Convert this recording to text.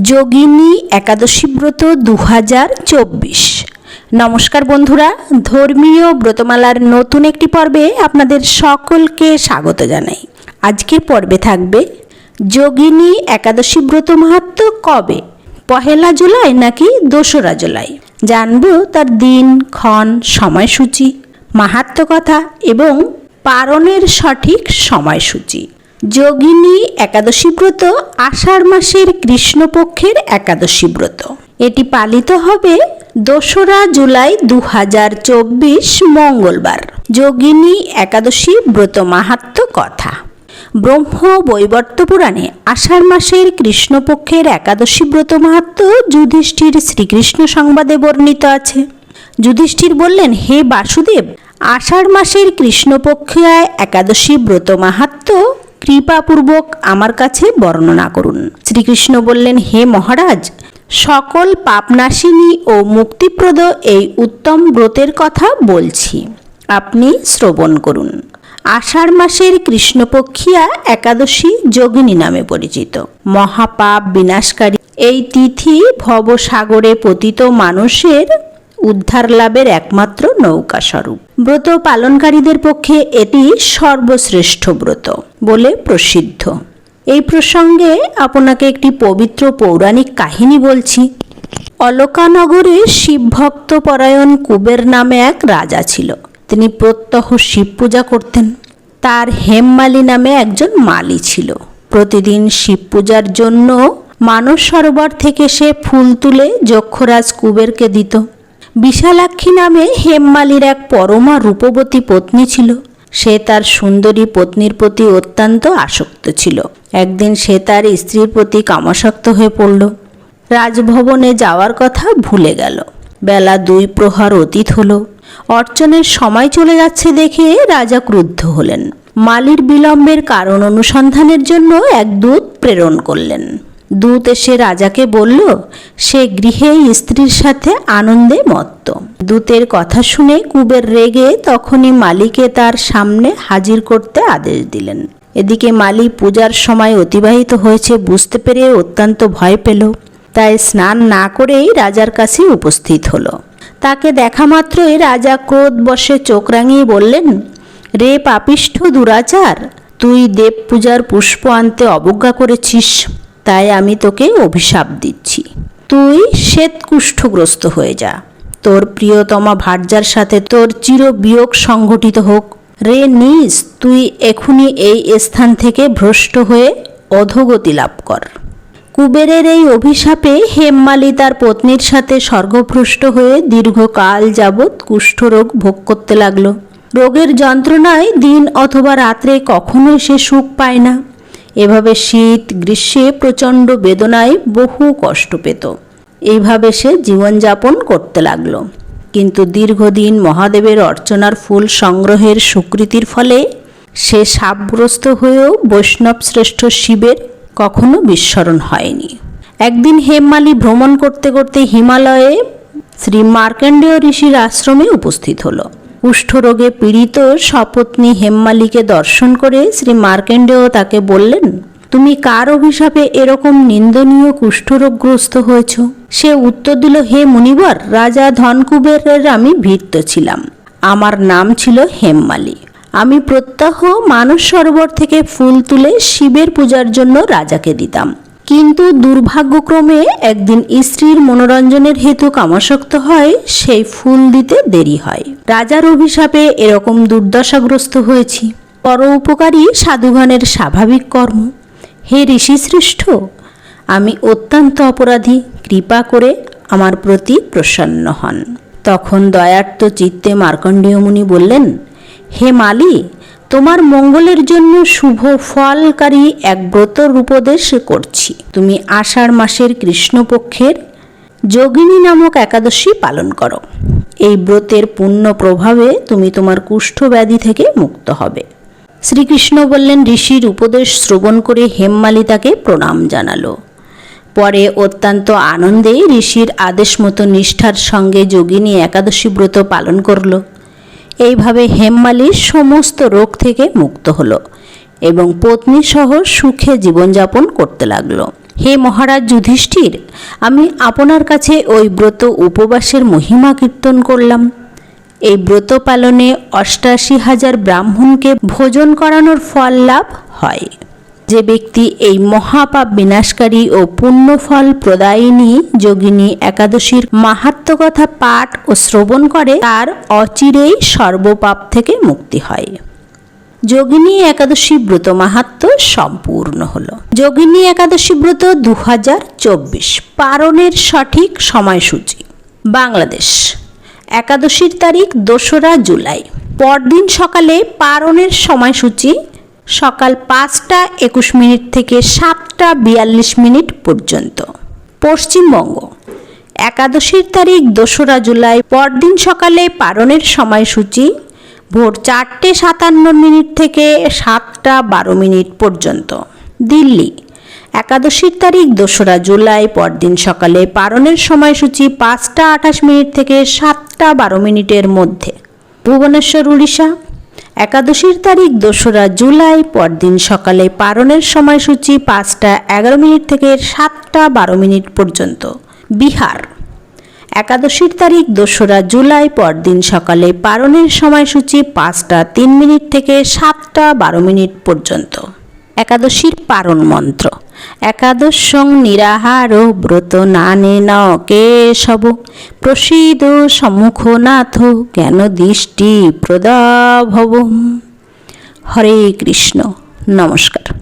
যোগিনী একাদশী ব্রত দু হাজার চব্বিশ। নমস্কার বন্ধুরা, ধর্মীয় ব্রতমালার নতুন একটি পর্বে আপনাদের সকলকে স্বাগত জানাই। আজকের পর্বে থাকবে, যোগিনী একাদশী ব্রত মাহাত্ম কবে? পহেলা জুলাই নাকি দোসরা জুলাই? জানব তার দিন, ক্ষণ, সময়সূচি মাহাত্ম কথা এবং পারণের সঠিক সময়সূচি। যোগিনী একাদশী ব্রত আষাঢ় মাসের কৃষ্ণপক্ষের একাদশী ব্রত। এটি পালিত হবে দোসরা জুলাই দু হাজার চব্বিশ মঙ্গলবার। যোগিনী একাদশী ব্রত মাহাত্ম কথা। ব্রহ্ম বৈবর্ত পুরাণে আষাঢ় মাসের কৃষ্ণপক্ষের একাদশী ব্রত মাহাত্ম যুধিষ্ঠির শ্রীকৃষ্ণ সংবাদে বর্ণিত আছে। যুধিষ্ঠির বললেন, হে বাসুদেব, আষাঢ় মাসের কৃষ্ণপক্ষিয়ায় একাদশী ব্রত মাহাত্ম কৃপাপূর্বক আমার কাছে বর্ণনা করুন। শ্রীকৃষ্ণ বললেন, হে মহারাজ, সকল পাপনাশিনী ও মুক্তিপ্রদ এই উত্তম ব্রতের কথা বলছি। আপনি শ্রবণ করুন। আষাঢ় মাসের কৃষ্ণপক্ষিয়া একাদশী যোগিনী নামে পরিচিত। মহাপাপ বিনাশকারী এই তিথি ভবসাগরে পতিত মানুষের উদ্ধার লাভের একমাত্র নৌকা স্বরূপ ব্রত পালনকারীদের পক্ষে এটি সর্বশ্রেষ্ঠ ব্রত বলে প্রসিদ্ধ। এই প্রসঙ্গে আপনাকে একটি পবিত্র পৌরাণিক কাহিনী বলছি। অলকানগরে শিবভক্ত পরায়ণ কুবের নামে এক রাজা ছিল। তিনি প্রত্যহ শিব পূজা করতেন। তার হেমমালি নামে একজন মালি ছিল। প্রতিদিন শিব পূজার জন্য মানস সরোবর থেকে সে ফুল তুলে যক্ষরাজ কুবেরকে দিত। বিশালাক্ষী নামে হেমমালির এক পরমা রূপবতী পত্নী ছিল। সে তার সুন্দরী পত্নীর প্রতি অত্যন্ত আসক্ত ছিল। একদিন সে তার স্ত্রীর প্রতি কামাসক্ত হয়ে পড়ল। রাজভবনে যাওয়ার কথা ভুলে গেল। বেলা দুই প্রহর অতীত হল। অর্চনের সময় চলে যাচ্ছে দেখে রাজা ক্রুদ্ধ হলেন। মালির বিলম্বের কারণ অনুসন্ধানের জন্য এক দূত প্রেরণ করলেন। দূত এসে রাজাকে বলল, সে গৃহে স্ত্রীর সাথে আনন্দে মত্ত দূতের কথা শুনে কুবের রেগে তখনই মালিকে তার সামনে হাজির করতে আদেশ দিলেন। এদিকে মালি পূজার সময় অতিবাহিত হয়েছে বুঝতে পেরে অত্যন্ত ভয় পেল। তাই স্নান না করেই রাজার কাছে উপস্থিত হলো। তাকে দেখা মাত্রই রাজা ক্রোধ বসে চোখ রাঙিয়ে বললেন, রে পাপিষ্ঠ দুরাচার, তুই দেব পূজার পুষ্প আনতে অবজ্ঞা করেছিস। তাই আমি তোকে অভিশাপ দিচ্ছি। তুই শ্বেত কুষ্ঠগ্রস্ত হয়ে যা। তোর প্রিয়তমা ভার্যার সাথে তোর চির বিয়োগ সংঘটিত হোক। রে নিস তুই এখনই এই স্থান থেকে ভ্রষ্ট হয়ে অধোগতি লাভ কর। কুবেরের এই অভিশাপে হেমমালি তার পত্নীর সাথে স্বর্গভ্রষ্ট হয়ে দীর্ঘকাল যাবৎ কুষ্ঠরোগ ভোগ করতে লাগল। রোগের যন্ত্রণায় দিন অথবা রাত্রে কখনোই সে সুখ পায় না। এভাবে শীত, গ্রীষ্মে প্রচণ্ড বেদনায় বহু কষ্ট পেত। এইভাবে সে জীবনযাপন করতে লাগল। কিন্তু দীর্ঘদিন মহাদেবের অর্চনার ফুল সংগ্রহের স্বীকৃতির ফলে সে সাপগ্রস্ত হয়েও বৈষ্ণব শ্রেষ্ঠ শিবের কখনো বিস্মরণ হয়নি। একদিন হেমমালি ভ্রমণ করতে করতে হিমালয়ে শ্রী মার্কেন্ডেয় ঋষির আশ্রমে উপস্থিত হলো। কুষ্ঠরোগে পীড়িত সপত্নী হেমমালিকে দর্শন করে শ্রী মার্কেন্ডেয় তাকে বললেন, তুমি কার অভিশাপে এরকম নিন্দনীয় কুষ্ঠরোগগ্রস্ত হয়েছ? সে উত্তর দিল, হে মুনিবর, রাজা ধনকুবেরের আমি ভৃত্য ছিলাম। আমার নাম ছিল হেমমালি। আমি প্রত্যহ মানস সরোবর থেকে ফুল তুলে শিবের পূজার জন্য রাজাকে দিতাম। কিন্তু দুর্ভাগ্যক্রমে একদিন স্ত্রীর মনোরঞ্জনের হেতু কামাসক্ত হয়, সেই ফুল দিতে দেরি হয়। রাজার অভিশাপে এরকম দুর্দশাগ্রস্ত হয়েছি। পর উপকারী সাধুগণের স্বাভাবিক কর্ম। হে ঋষি ঋষিশ্রেষ্ঠ আমি অত্যন্ত অপরাধী, কৃপা করে আমার প্রতি প্রসন্ন হন। তখন দয়ার্ত চিত্তে মার্কণ্ডেয় মুনি বললেন, হে মালি, তোমার মঙ্গলের জন্য শুভ ফলকারী এক ব্রতর উপদেশ করছি। তুমি আষাঢ় মাসের কৃষ্ণপক্ষের যোগিনী নামক একাদশী পালন করো। এই ব্রতের পুণ্য প্রভাবে তুমি তোমার কুষ্ঠ ব্যাধি থেকে মুক্ত হবে। শ্রীকৃষ্ণ বললেন, ঋষির উপদেশ শ্রবণ করে হেমমালি তাকে প্রণাম জানালো। পরে অত্যন্ত আনন্দে ঋষির আদেশ মতো নিষ্ঠার সঙ্গে যোগিনী একাদশী ব্রত পালন করল। এইভাবে হেমমালি সমস্ত রোগ থেকে মুক্ত হলো এবং পত্নী সহ সুখে জীবনযাপন করতে লাগল। হে মহারাজ যুধিষ্ঠির, আমি আপনার কাছে ওই ব্রত উপবাসের মহিমা কীর্তন করলাম। এই ব্রত পালনে অষ্টাশি হাজার ব্রাহ্মণকে ভোজন করানোর ফল লাভ হয়। যে ব্যক্তি এই মহাপাপ বিনাশকারী ও পুণ্যফল প্রদায়িনী যোগিনী একাদশীর মাহাত্ম কথা পাঠ ও শ্রবণ করে, তার অচিরেই সর্বপাপ থেকে মুক্তি হয়। যোগিনী একাদশী ব্রত মাহাত্ম সম্পূর্ণ হলো। যোগিনী একাদশী ব্রত দু হাজার চব্বিশ পারণের সঠিক সময়সূচি। বাংলাদেশ। একাদশীর তারিখ দোসরা জুলাই। পরদিন সকালে পারণের সময়সূচি সকাল পাঁচটা একুশ মিনিট থেকে সাতটা বিয়াল্লিশ মিনিট পর্যন্ত। পশ্চিমবঙ্গ। একাদশীর তারিখ দোসরা জুলাই। পরদিন সকালে পারণের সময়সূচি ভোর চারটে সাতান্ন মিনিট থেকে সাতটা বারো মিনিট পর্যন্ত। দিল্লি, একাদশীর তারিখ দোসরা জুলাই পরদিন সকালে পারণের সময়সূচি পাঁচটা আঠাশ মিনিট থেকে সাতটা বারো মিনিটের মধ্যে। ভুবনেশ্বর, উড়িষ্যা, একাদশীর তারিখ দোসরা জুলাই পরদিন সকালে পারণের সময়সূচি পাঁচটা এগারো মিনিট থেকে সাতটা বারো মিনিট পর্যন্ত। বিহার একাদশীর তারিখ দোসরা জুলাই পরদিন সকালে পারণের সময়সূচি পাঁচটা তিন মিনিট থেকে সাতটা বারো মিনিট পর্যন্ত। একাদশীর পারণ মন্ত্র। একাদশং নিরাহার ব্রত নানে ন কেশব প্রসিদ সম্মুখনাথ জ্ঞান দৃষ্টি প্রদাভব। হরে কৃষ্ণ। নমস্কার।